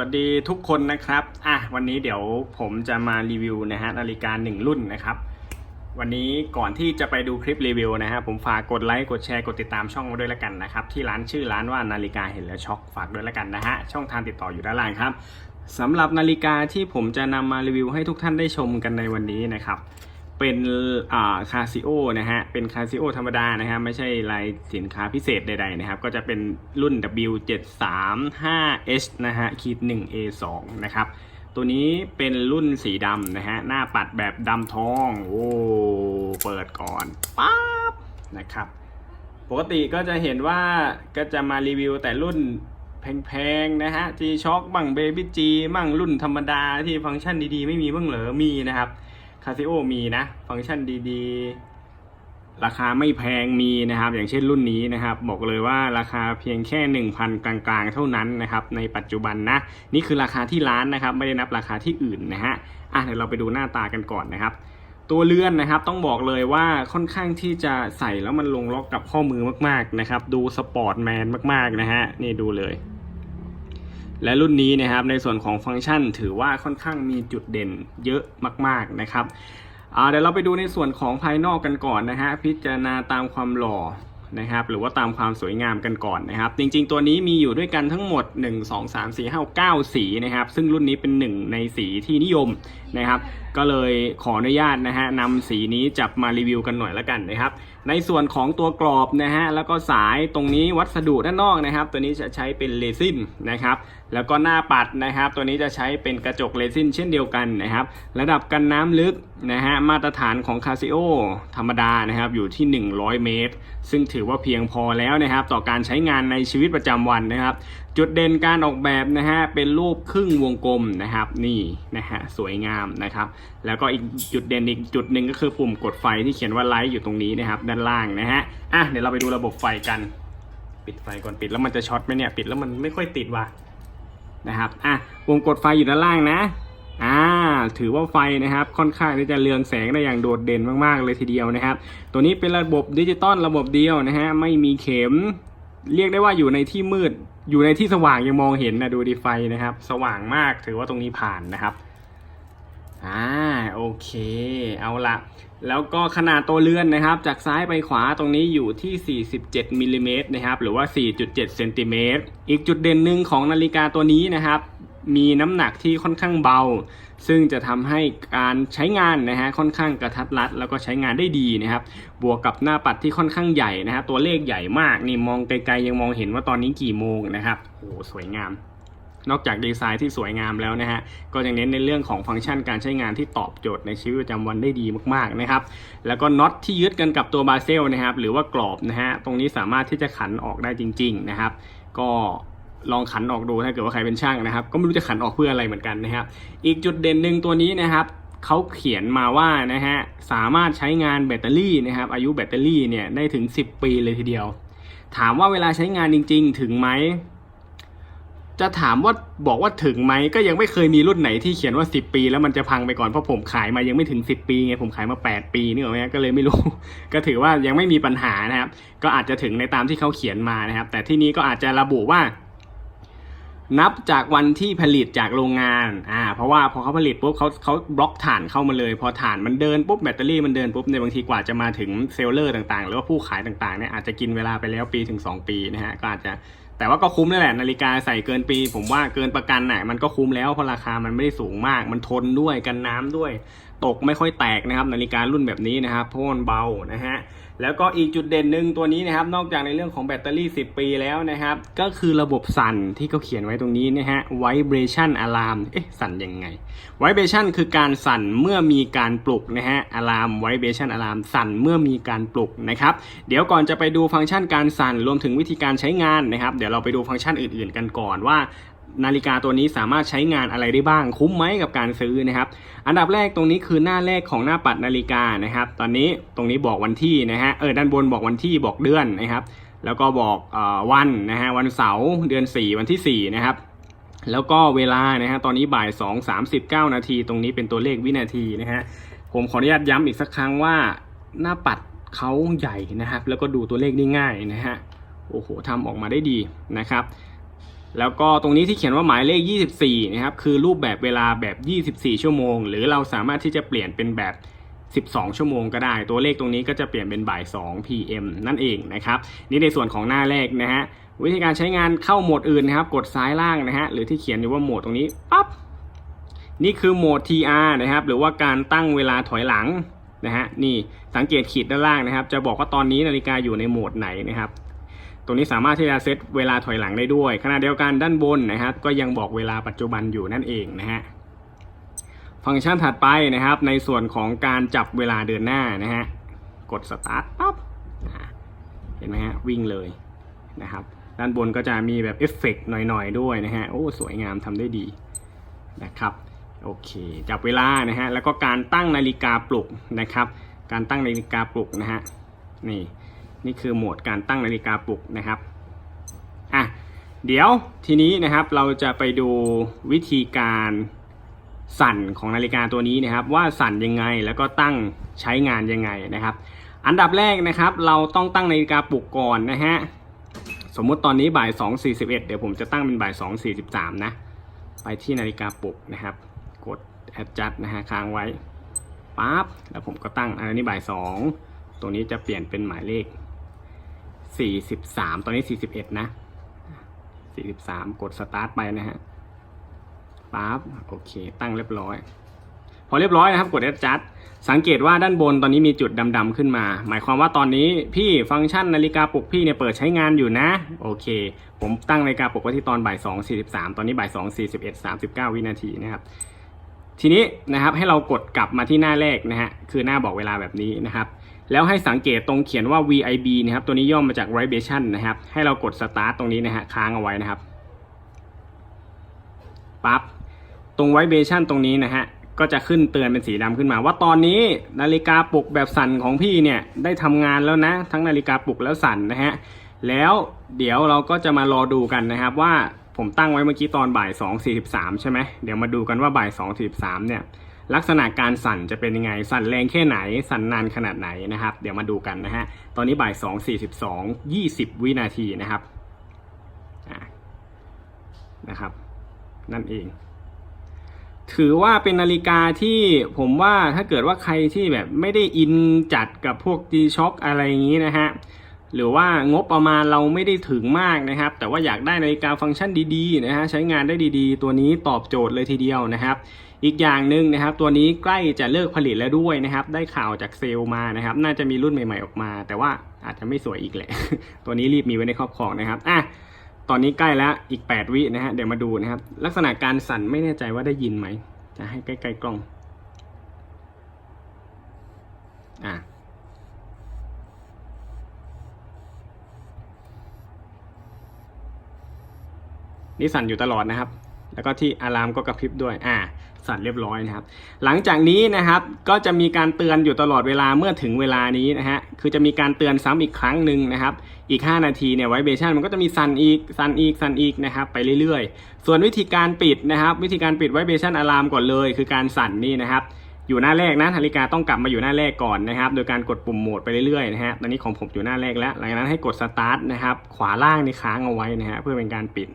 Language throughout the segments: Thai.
วัสดีทุกคนนะครับ อะวันนี้เดี๋ยวผมจะมารีวิวนะฮะนาฬิกาหนึ่งรุ่นนะครับ วันนี้ก่อนที่จะไปดูคลิปรีวิวนะฮะผมฝากกดไลค์กดแชร์กดติดตามช่องมาด้วยละกันนะครับที่ร้านชื่อร้านว่านาฬิกาเห็นแล้วช็อกฝากด้วยละกันนะฮะช่องทางติดต่ออยู่ด้านล่างครับสำหรับนาฬิกาที่ผมจะนำมารีวิวให้ทุกท่านได้ชมกันในวันนี้นะครับ เป็นอ่าคาซิโอนะฮะ เป็นคาซิโอธรรมดานะฮะไม่ใช่ลายสินค้าพิเศษใดๆนะครับ ก็จะเป็นรุ่น W735H นะฮะขีด 1A2 นะครับ ตัวนี้เป็นรุ่นสีดำนะฮะ หน้าปัดแบบดำทอง โอ้ เปิดก่อนป๊าบนะครับ ปกติก็จะเห็นว่าก็จะมารีวิวแต่รุ่นแพงๆนะฮะ G-Shock บ้าง Baby G บ้างรุ่นธรรมดาที่ฟังก์ชันดีๆ ไม่มีบ้างเหรอมีนะครับ คาซิโอมีนะ ฟังก์ชันดีๆ ราคาไม่แพงมีนะครับ อย่างเช่นรุ่นนี้นะครับ บอกเลยว่าราคาเพียงแค่ 1,000 กลางๆ เท่านั้นนะครับ ในปัจจุบันนะ นี่คือราคาที่ร้านนะครับ ไม่ได้นับราคาที่อื่นนะฮะ อะเดี๋ยวเราไปดูหน้าตากันก่อนนะครับตัวเลื่อนนะครับต้องบอกเลยว่าค่อนข้างที่จะใส่แล้วมันลงล็อกกับข้อมือมากๆนะครับ ดูสปอร์ตแมนมากๆนะฮะนี่ดูเลย และรุ่นนี้นะครับในส่วนของฟังก์ชันถือว่าค่อนข้างมีจุดเด่นเยอะมากๆนะครับเดี๋ยวเราไปดูในส่วนของภายนอกกันก่อนนะฮะพิจารณาตามความหล่อนะครับหรือว่าตามความสวยงามกันก่อนนะครับ จริงๆ ตัวนี้มีอยู่ด้วยกันทั้งหมด 1 2 3 4 5 9 สีนะครับ ซึ่งรุ่นนี้เป็นหนึ่งในสีที่นิยม นะครับ ก็เลยขออนุญาตนะฮะนำสีนี้จับมารีวิวกันหน่อยละกันนะครับ ในส่วนของตัวกรอบนะฮะแล้วก็สายตรงนี้วัสดุด้านนอกนะครับ ตัวนี้จะใช้เป็นเรซินนะครับแล้วก็หน้าปัดนะครับ ตัวนี้จะใช้เป็นกระจกเรซินเช่นเดียวกันนะครับ ระดับกันน้ำลึกนะฮะมาตรฐานของคาซิโอธรรมดานะครับอยู่ที่ 100 เมตร ซึ่งถือว่าเพียงพอแล้วนะครับ ต่อการใช้งานในชีวิตประจำวันนะครับ จุดเด่นการออกแบบนะฮะเป็นรูปครึ่งวงกลมนะครับนี่นะฮะสวยงามนะครับ แล้วก็อีกจุดเด่นอีกจุดหนึ่งก็คือปุ่มกดไฟที่เขียนว่าไลท์อยู่ตรงนี้นะครับ ด้านล่างนะฮะอะเดี๋ยวเราไปดูระบบไฟกัน ปิดไฟก่อนปิดแล้วมันจะช็อตไหมเนี่ยปิดแล้วมันไม่ค่อยติดว่ะนะครับอะปุ่มกดไฟอยู่ด้านล่างนะอ่าถือว่าไฟนะครับค่อนข้างที่จะเรืองแสงได้อย่างโดดเด่นมากๆเลยทีเดียวนะครับ ตัวนี้เป็นระบบดิจิตอลระบบเดียวนะฮะไม่มีเข็ม เรียกได้ว่าอยู่ในที่มืด อยู่ในที่สว่างยังมองเห็นนะดูดีไฟนะครับ สว่างมากถือว่าตรงนี้ผ่านนะครับอ่าโอเค เอาละแล้วก็ขนาดตัวเลื่อนนะครับ จากซ้ายไปขวาตรงนี้อยู่ที่ 47มิลลิเมตรนะครับ หรือว่า 4.7เซนติเมตรอีกจุดเด่นหนึ่งของนาฬิกาตัวนี้นะครับ มีน้ำหนักที่ค่อนข้างเบา ซึ่งจะทำให้การใช้งานนะฮะค่อนข้างกระทัดรัด แล้วก็ใช้งานได้ดีนะครับ บวกกับหน้าปัดที่ค่อนข้างใหญ่นะฮะตัวเลขใหญ่มากนี่มองไกลๆยังมองเห็นว่าตอนนี้กี่โมงนะครับโอ้สวยงามนอกจากดีไซน์ที่สวยงามแล้วนะฮะ ก็ยังเน้นในเรื่องของฟังก์ชันการใช้งานที่ตอบโจทย์ในชีวิตประจำวันได้ดีมากๆนะครับ แล้วก็น็อตที่ยึดกันกับตัวบาเซลนะครับ หรือว่ากรอบนะฮะ ตรงนี้สามารถที่จะขันออกได้จริง ๆ นะครับ ก็ ลองขันออกดูถ้าเกิดว่าใครเป็นช่างนะครับ ก็ไม่รู้จะขันออกเพื่ออะไรเหมือนกันนะครับ อีกจุดเด่นหนึ่งตัวนี้นะครับเขาเขียนมาว่านะฮะสามารถใช้งานแบตเตอรี่นะครับ อายุแบตเตอรี่เนี่ยได้ถึง 10 ปีเลยทีเดียว ถามว่าเวลาใช้งานจริง ๆ ถึงไหมจะถามว่าบอกว่าถึงไหมก็ยังไม่เคยมีรุ่นไหนที่เขียนว่า 10 ปี แล้วมันจะพังไปก่อนเพราะผมขายมายังไม่ถึง 10 ปีไงผมขายมา 8 ปีนี่หรอไหมก็เลยไม่รู้ ก็ถือว่ายังไม่มีปัญหานะครับ ก็อาจจะถึงในตามที่เขาเขียนมานะครับ แต่ที่นี้ก็อาจจะระบุว่า นับจากวันที่ผลิตจากโรงงาน อ่า เพราะว่าพอเขาผลิตปุ๊บเขาเขาบล็อกฐานเข้ามาเลย พอฐานมันเดินปุ๊บแบตเตอรี่มันเดินปุ๊บในบางทีกว่าจะมาถึงเซลเลอร์ต่างๆ หรือว่าผู้ขายต่างๆเนี่ยอาจจะกินเวลาไปแล้วปีถึง 2 ปีนะฮะ ก็อาจจะ แต่ว่าก็คุ้มนั่นแหละนาฬิกาใส่เกินปี ผมว่าเกินประกันน่ะมันก็คุ้มแล้วเพราะราคามันไม่ได้สูงมาก มันทนด้วยกันน้ำด้วย ตกไม่ค่อยแตกนะครับนาฬิการุ่นแบบนี้นะครับเพราะมันเบานะฮะ แล้วก็อีกจุดเด่นหนึ่งตัวนี้นะครับ นอกจากในเรื่องของแบตเตอรี่ 10 ปีแล้วนะครับ ก็คือระบบสั่นที่เขาเขียนไว้ตรงนี้นะฮะ vibration alarm เอ๊ะ สั่นยังไง vibration คือการสั่นเมื่อมีการปลุกนะฮะ alarm vibration alarm สั่นเมื่อมีการปลุกนะครับ เดี๋ยวก่อนจะไปดูฟังก์ชันการสั่นรวมถึงวิธีการใช้งานนะครับ เดี๋ยวเราไปดูฟังก์ชันอื่น ๆ กันก่อนว่า นาฬิกาตัวนี้สามารถใช้งานอะไรได้บ้าง คุ้มไหมกับการซื้อนะครับ อันดับแรกตรงนี้คือหน้าแรกของหน้าปัดนาฬิกานะครับ ตอนนี้ตรงนี้บอกวันที่นะฮะเออด้านบนบอกวันที่บอกเดือนนะครับ แล้วก็บอกออวันนะฮะวันเสาร์เดือน 4 วันที่ 4 นะครับ แล้วก็เวลานะฮะตอนนี้บ่าย 2 39 นาที ตรงนี้เป็นตัวเลขวินาทีนะฮะผมขออนุญาตย้ำอีกสักครั้งว่าหน้าปัดเขาใหญ่นะครับ แล้วก็ดูตัวเลขได้ง่ายนะฮะโอ้โหทำออกมาได้ดีนะครับ แล้วก็ตรงนี้ที่เขียนว่าหมายเลข 24 นะครับ คือรูปแบบเวลาแบบ 24 ชั่วโมง หรือเราสามารถที่จะเปลี่ยนเป็นแบบ 12 ชั่วโมงก็ได้ ตัวเลขตรงนี้ก็จะเปลี่ยนเป็นบ่าย 2 PM นั่นเองนะครับ นี่ในส่วนของหน้าแรกนะฮะ วิธีการใช้งานเข้าโหมดอื่นนะครับ กดซ้ายล่างนะฮะ หรือที่เขียนอยู่ว่าโหมดตรงนี้ ปั๊บ นี่คือโหมด TR นะครับ หรือว่าการตั้งเวลาถอยหลังนะฮะ นี่สังเกตขีดด้านล่างนะครับ จะบอกว่าตอนนี้นาฬิกาอยู่ในโหมดไหนนะครับ ตรงนี้สามารถที่จะเซตเวลาถอยหลังได้ด้วย ขณะเดียวกันด้านบนนะครับ ก็ยังบอกเวลาปัจจุบันอยู่นั่นเองนะฮะ ฟังก์ชันถัดไปนะครับ ในส่วนของการจับเวลาเดินหน้านะฮะ กดสตาร์ทปั๊บอ่าเห็นไหมฮะวิ่งเลยนะครับ ด้านบนก็จะมีแบบเอฟเฟกต์หน่อยๆ ด้วยนะฮะ โอ้สวยงามทำได้ดีนะครับ โอเค จับเวลานะฮะ แล้วก็การตั้งนาฬิกาปลุกนะครับ การตั้งนาฬิกาปลุกนะฮะ นี่ นี่คือโหมดการตั้งนาฬิกาปลุกนะครับอะเดี๋ยวทีนี้นะครับเราจะไปดูวิธีการสั่นของนาฬิกาตัวนี้นะครับ ว่าสั่นยังไงแล้วก็ตั้งใช้งานยังไงนะครับ อันดับแรกนะครับ เราต้องตั้งนาฬิกาปลุกก่อนนะฮะสมมุติตอนนี้บ่าย 2.41 เดี๋ยวผมจะตั้งเป็นบ่าย 2.43 นะ ไปที่นาฬิกาปลุกนะครับ กด adjust นะฮะค้างไว้ปั๊บแล้วผมก็ตั้งอันนี้บ่าย 2 ตรงนี้จะเปลี่ยนเป็นหมายเลข 43ตอนนี้41นะ43กด start ไปนะฮะปั๊บโอเค ตั้งเรียบร้อย พอเรียบร้อยนะครับ กด adjust สังเกตว่าด้านบนตอนนี้มีจุดดำๆขึ้นมา หมายความว่าตอนนี้พี่ฟังก์ชันนาฬิกาปลุกพี่เนี่ยเปิดใช้งานอยู่นะ โอเค ผมตั้งนาฬิกาปลุกไว้ที่ตอนบ่าย2.43ตอนนี้บ่าย2.41 39วินาทีนะครับทีนี้นะครับให้เรากดกลับมาที่หน้าแรกนะฮะคือหน้าบอกเวลาแบบนี้นะครับ แล้วให้สังเกตตรงเขียนว่า VIB นะครับตัวนี้ย่อมมาจาก vibration นะครับ ให้เรากด start ตรงนี้นะฮะค้างเอาไว้นะครับปั๊บตรง vibration ตรงนี้นะฮะก็จะขึ้นเตือนเป็นสีดำขึ้นมา ว่าตอนนี้นาฬิกาปลุกแบบสั่นของพี่เนี่ยได้ทำงานแล้วนะ ทั้งนาฬิกาปลุกแล้วสั่นนะฮะแล้วเดี๋ยวเราก็จะมารอดูกันนะครับว่าผมตั้งไว้เมื่อกี้ตอนบ่าย2.43 ใช่ไหมเดี๋ยวมาดูกันว่าบ่าย2.43 เนี่ย ลักษณะการสั่นจะเป็นยังไง สั่นแรงแค่ไหน สั่นนานขนาดไหนนะครับ เดี๋ยวมาดูกันนะฮะ ตอนนี้บ่ายสองสี่สิบสองยี่สิบวินาทีนะครับนะครับ นั่นเอง ถือว่าเป็นนาฬิกาที่ผมว่าถ้าเกิดว่าใครที่แบบไม่ได้อินจัดกับพวก G-Shock อะไรอย่างนี้นะฮะหรือว่างบประมาณเราไม่ได้ถึงมากนะครับ แต่ว่าอยากได้นาฬิกาฟังก์ชันดีๆนะฮะใช้งานได้ดีๆ ตัวนี้ตอบโจทย์เลยทีเดียวนะครับ อีกอย่างหนึ่งนะครับ ตัวนี้ใกล้จะเลิกผลิตแล้วด้วยนะครับ ได้ข่าวจากเซลล์มานะครับ น่าจะมีรุ่นใหม่ ๆออกมา แต่ว่าอาจจะไม่สวยอีกแหละ ตัวนี้รีบมีไว้ในครอบครองนะครับอะตอนนี้ใกล้แล้วอีก 8 วินะฮะเดี๋ยวมาดูนะครับ ลักษณะการสั่นไม่แน่ใจว่าได้ยินไหมจะให้ใกล้ๆกล้องอะนี่สั่นอยู่ตลอดนะครับ แล้วก็ที่อะลามก็กระพริบด้วย อ่า สั่นเรียบร้อยนะครับ หลังจากนี้นะครับก็จะมีการเตือนอยู่ตลอดเวลาเมื่อถึงเวลานี้นะฮะคือจะมีการเตือนซ้ำอีกครั้งหนึ่งนะครับ อีก 5 นาทีเนี่ยไวเบชันมันก็จะมีสั่นอีกสั่นอีกสั่นอีกนะครับไปเรื่อยๆ ส่วนวิธีการปิดนะครับ วิธีการปิดไวเบชันอะลามก่อนเลย คือการสั่นนี่นะครับอยู่หน้าแรกนะนาฬิกาต้องกลับมาอยู่หน้าแรกก่อนนะครับ โดยการกดปุ่มโหมดไปเรื่อยๆนะฮะตอนนี้ของผมอยู่หน้าแรกแล้ว หลังจากนั้นให้กดสตาร์ทนะครับ ขวาล่างนี่ค้างเอาไว้นะฮะเพื่อเป็นการปิด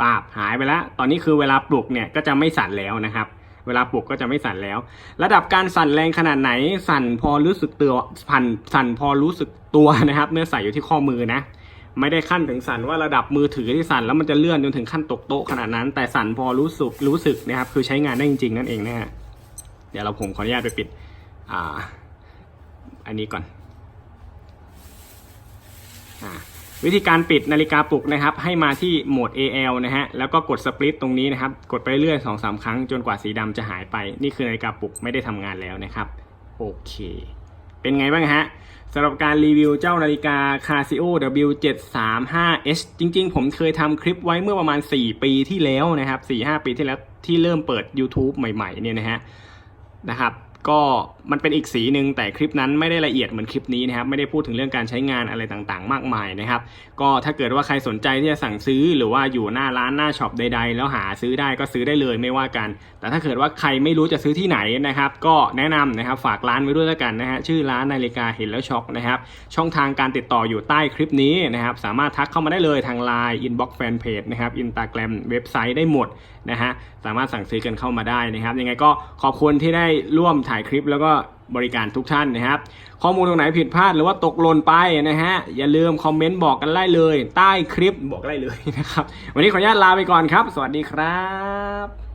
ปาบหายไปแล้ว ตอนนี้คือเวลาปลุกเนี่ยก็จะไม่สั่นแล้วนะครับ เวลาปลุกก็จะไม่สั่นแล้ว ระดับการสั่นแรงขนาดไหน สั่นพอรู้สึกตัวสั่นสั่นพอรู้สึกตัวนะครับเมื่อใส่อยู่ที่ข้อมือนะ ไม่ได้ขั้นถึงสั่นว่าระดับมือถือที่สั่นแล้วมันจะเลื่อนจนถึงขั้นตกโต๊ะขนาดนั้น แต่สั่นพอรู้สึกรู้สึกนะครับ คือใช้งานได้จริงๆนั่นเองนะฮะ เดี๋ยวเราผมขออนุญาตไปปิดอ่าอันนี้ก่อนอ่า วิธีการปิดนาฬิกาปลุกนะครับ ให้มาที่โหมด AL นะฮะ แล้วก็กดสปลิตตรงนี้นะครับ กดไปเรื่อยสองสามครั้งจนกว่าสีดำจะหายไป นี่คือนาฬิกาปลุกไม่ได้ทำงานแล้วนะครับ โอเค เป็นไงบ้างฮะสำหรับการรีวิวเจ้านาฬิกา Casio W735H จริงๆ ผมเคยทำคลิปไว้เมื่อประมาณ 4 ปีที่แล้วนะครับ 4-5 ปีที่แล้วที่เริ่มเปิด YouTube ใหม่ๆ เนี่ยนะฮะ นะครับ ก็ มันเป็นอีกสีหนึ่งแต่คลิปนั้นไม่ได้ละเอียดเหมือนคลิปนี้นะครับไม่ได้พูดถึงเรื่องการใช้งานอะไรต่างๆ มากมายนะครับ ก็ถ้าเกิดว่าใครสนใจที่จะสั่งซื้อหรือว่าอยู่หน้าร้านหน้าช็อปใด ๆ แล้วหาซื้อได้ก็ซื้อได้เลยไม่ว่ากัน แต่ถ้าเกิดว่าใครไม่รู้จะซื้อที่ไหนนะครับ ก็แนะนำนะครับฝากร้านไว้ด้วยแล้วกันนะฮะชื่อร้านนาฬิกาเห็นแล้วช็อกนะครับ ช่องทางการติดต่ออยู่ใต้คลิปนี้นะครับ สามารถทักเข้ามาได้เลยทาง Line Inbox Fanpage นะครับ Instagram เว็บไซต์ได้หมดนะฮะสามารถสั่งซื้อกันเข้ามาได้นะครับ ยังไงก็ขอบคุณที่ได้ร่วมถ่ายคลิปแล้วก็บริการทุกท่านนะครับ ข้อมูลตรงไหนผิดพลาดหรือว่าตกหล่นไปนะฮะ อย่าลืมคอมเมนต์บอกกันได้เลย ใต้คลิปบอกได้เลยนะครับ วันนี้ขออนุญาตลาไปก่อนครับ สวัสดีครับ